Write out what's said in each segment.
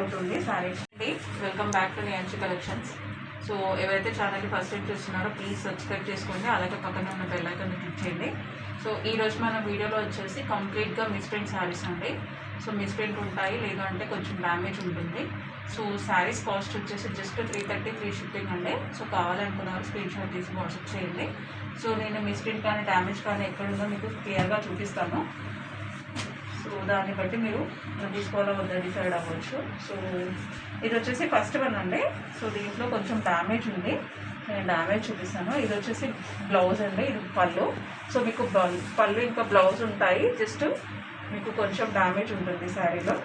అవుతుంది సారీ అండి welcome back to నియాంచి కలెక్షన్స్ సో ఎవరైతే ఛానల్ని ఫస్ట్ టైం చూస్తున్నారో ప్లీజ్ సబ్స్క్రైబ్ చేసుకోండి. అలాగే పక్కన ఉన్న బెల్లైకన్ క్లిక్ చేయండి. సో ఈరోజు మన వీడియోలో వచ్చేసి కంప్లీట్గా మిస్ప్రింట్ శారీస్ అండి. సో మిస్ప్రింట్ ఉంటాయి లేదంటే కొంచెం డ్యామేజ్ ఉంటుంది. సో శారీస్ కాస్ట్ వచ్చేసి just three thirty free shipping అండి. సో కావాలనుకున్నారు స్క్రీన్ షాట్ తీసి వాట్సాప్ చేయండి. సో నేను మిస్ప్రింట్ కానీ డ్యామేజ్ కానీ ఎక్కడుందో మీకు క్లియర్గా చూపిస్తాను. సో దాన్ని బట్టి మీరు తీసుకోవాలో వద్దా డిసైడ్ అవ్వచ్చు. సో ఇది వచ్చేసి ఫస్ట్ వన్ అండి. సో దీంట్లో కొంచెం డ్యామేజ్ ఉంది. నేను డ్యామేజ్ చూపిస్తాను. ఇది వచ్చేసి బ్లౌజ్ అండి. ఇది పళ్ళు. సో మీకు పళ్ళు ఇంకా బ్లౌజ్ ఉంటాయి. జస్ట్ మీకు కొంచెం డ్యామేజ్ ఉంటుంది శారీలో.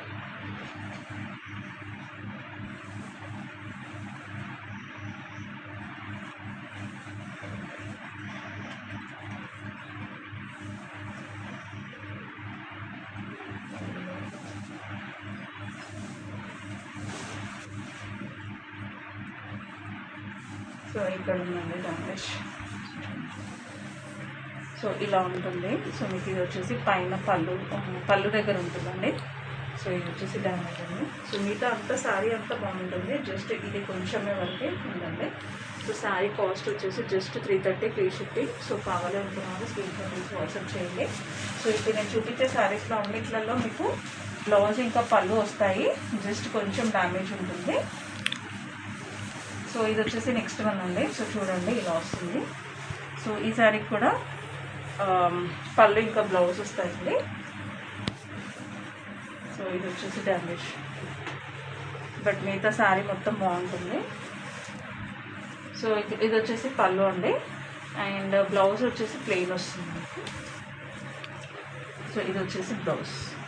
సో ఇక్కడ ఉందండి డ్యామేజ్ సో ఇలా ఉంటుంది. సో మీకు ఇది వచ్చేసి పైన పళ్ళు పళ్ళు దగ్గర ఉంటుందండి. సో ఇది వచ్చేసి డ్యామేజ్ అండి. సో మిగతా అంతా శారీ అంతా బాగుంటుంది. జస్ట్ ఇది కొంచెమే వరకే ఉందండి. సో శారీ కాస్ట్ వచ్చేసి just three thirty three fifty so కావాలి అనుకున్నాను స్క్రీన్ షాట్ తీసి వాట్సాప్ చేయండి. సో ఇప్పుడు నేను చూపించే శారీస్లో అన్నిట్లలో మీకు బ్లౌజ్ ఇంకా పళ్ళు వస్తాయి. జస్ట్ కొంచెం డ్యామేజ్ ఉంటుంది. సో ఇది వచ్చేసి నెక్స్ట్ వన్ అండి. సో చూడండి ఇలా వస్తుంది. సో ఈ శారీకి కూడా um, పళ్ళు ఇంకా బ్లౌజ్ వస్తాయండి. సో ఇది వచ్చేసి డ్యామేజ్ బట్ మిగతా శారీ మొత్తం బాగుంటుంది. సో ఇది- ఇది వచ్చేసి పళ్ళు అండి. అండ్ బ్లౌజ్ వచ్చేసి ప్లెయిన్ వస్తుంది. సో ఇది వచ్చేసి బ్లౌజ్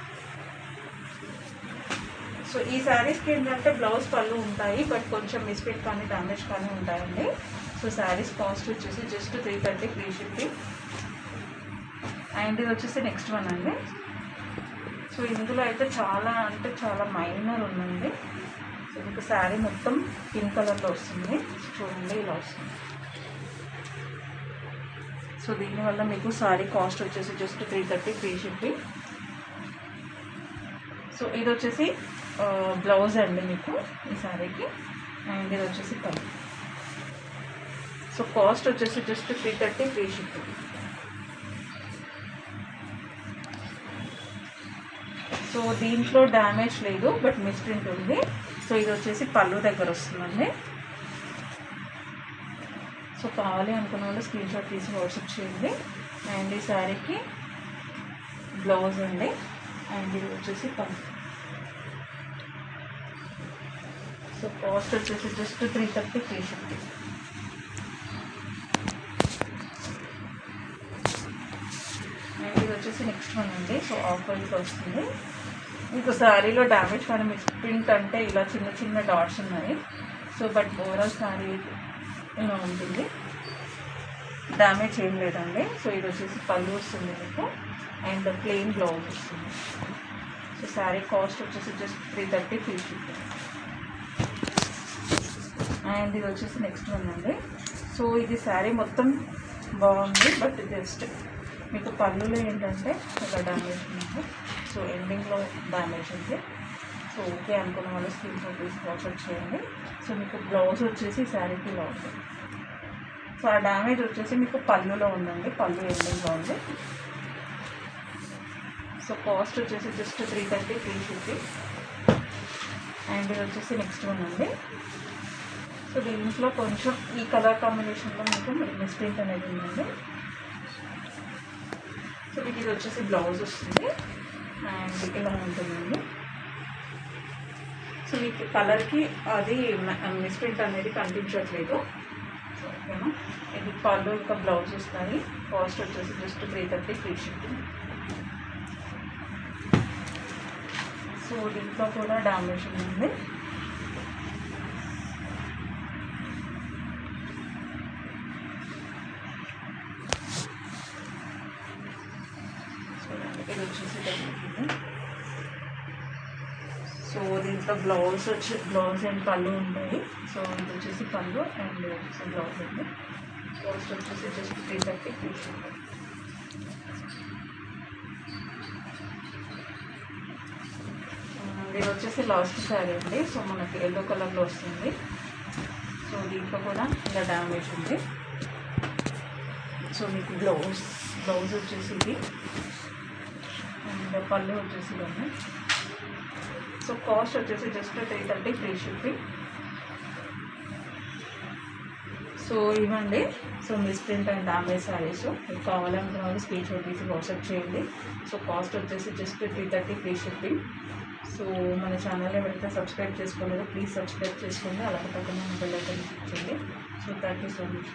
సో ఈ శారీస్కి ఏంటంటే బ్లౌజ్ పళ్ళు ఉంటాయి బట్ కొంచెం మిస్ఫిట్ కానీ డ్యామేజ్ కానీ ఉంటాయండి. సో శారీస్ కాస్ట్ వచ్చేసి just three thirty free shipping and ఇది వచ్చేసి నెక్స్ట్ వన్ అండి. సో ఇందులో అయితే చాలా అంటే చాలా మైనర్ ఉందండి. సో మీకు శారీ మొత్తం పింక్ కలర్లో వస్తుంది. చూడండి ఇలా వస్తుంది. సో దీనివల్ల మీకు శారీ కాస్ట్ వచ్చేసి just three thirty free shipping so ఇది వచ్చేసి బ్లౌజ్ అండి మీకు ఈ శారీకి అండ్ ఇది వచ్చేసి పళ్ళు. సో కాస్ట్ వచ్చేసి just three thirty free shipping so దీంట్లో డ్యామేజ్ లేదు బట్ మిస్ప్రింట్ ఉంది. సో ఇది వచ్చేసి పళ్ళు దగ్గర వస్తుందండి. సో కావాలి అనుకున్న వాళ్ళు స్క్రీన్ షాట్ తీసి వాట్సాప్ చేయండి. అండ్ ఈ శారీకి బ్లౌజ్ అండి. అండ్ ఇది వచ్చేసి పళ్ళు. సో కాస్ట్ వచ్చేసి just three thirty three fifty ఇది వచ్చేసి నెక్స్ట్ వన్ అండి. సో ఆఫర్కి వస్తుంది మీకు శారీలో డ్యామేజ్ కానీ మిస్ ప్రింట్ అంటే ఇలా చిన్న చిన్న డాట్స్ ఉన్నాయి. సో బట్ ఓవరాల్ శారీ ఇలా ఉంటుంది. డ్యామేజ్ ఏం లేదండి. సో ఇది వచ్చేసి పళ్ళు వస్తుంది మీకు. అండ్ ప్లెయిన్ బ్లౌజ్ వస్తుంది. సో శారీ కాస్ట్ వచ్చేసి just three thirty three fifty and ఇది వచ్చేసి నెక్స్ట్ వన్ అండి. సో ఇది శారీ మొత్తం బాగుంది బట్ జస్ట్ మీకు పళ్ళులో ఏంటంటే ఒక డ్యామేజ్ ఉంది. సో ఎండింగ్లో డ్యామేజ్ ఉంది. సో ఓకే అనుకున్న వాళ్ళు స్క్రీన్ షాట్ తీసి వాట్సాప్ చేయండి. సో మీకు బ్లౌజ్ వచ్చేసి శారీకి ఇలా ఉంది. సో ఆ డ్యామేజ్ వచ్చేసి మీకు పళ్ళులో ఉందండి. పళ్ళు ఎండింగ్లో ఉంది. సో కాస్ట్ వచ్చేసి just three thirty three fifty and ఇది వచ్చేసి నెక్స్ట్ వన్ అండి. సో దీంట్లో కొంచెం ఈ కలర్ కాంబినేషన్లో మీకు మిస్ప్రింట్ అనేది ఉందండి. సో మీకు ఇది వచ్చేసి బ్లౌజ్ వస్తుంది. అండ్ ఇలా ఉంటుందండి. సో మీకు కలర్కి అది మిస్ప్రింట్ అనేది కనిపించట్లేదు. ఓకేనా? ఇది పళ్ళు ఇంకా బ్లౌజ్ వస్తాయి. కాస్ట్ వచ్చేసి just three thirty free shipping so దీంట్లో కూడా డామినేషన్ ఉంది చూడండి ఇది వచ్చేసి తగ్గుతుంది సో దీంట్లో బ్లౌజ్ వచ్చి బ్లౌజ్ అండ్ పళ్ళు ఉంటాయి. సో ఇది వచ్చేసి పళ్ళు అండ్ సో బ్లౌజ్ అండి. కాస్ట్ వచ్చేసి జస్ట్ త్రీ థర్టీ ఇది వచ్చేసి లాస్ట్ శారీ అండి. సో మనకి ఎల్లో కలర్లో వస్తుంది. సో దీంట్లో కూడా ఇలా డ్యామేజ్ ఉంది. సో మీకు బ్లౌజ్ బ్లౌజ్ వచ్చేసి ఇది. అండ్ పళ్ళు వచ్చేసి ఇవన్నీ. సో కాస్ట్ వచ్చేసి just three thirty free shipping so ఇవ్వండి. So misprint and damage saris మీకు కావాలనుకున్న వాళ్ళు స్క్రీన్ షాట్ తీసి వాట్సాప్ చేయండి. సో కాస్ట్ వచ్చేసి just three thirty free shipping so మన ఛానల్ ఎవరైతే సబ్స్క్రైబ్ చేసుకోలేదో. ప్లీజ్ సబ్స్క్రైబ్ చేసుకోండి. అలాగే పక్కన బెల్ ఐకన్ క్లిక్ చేయండి. So thank you so much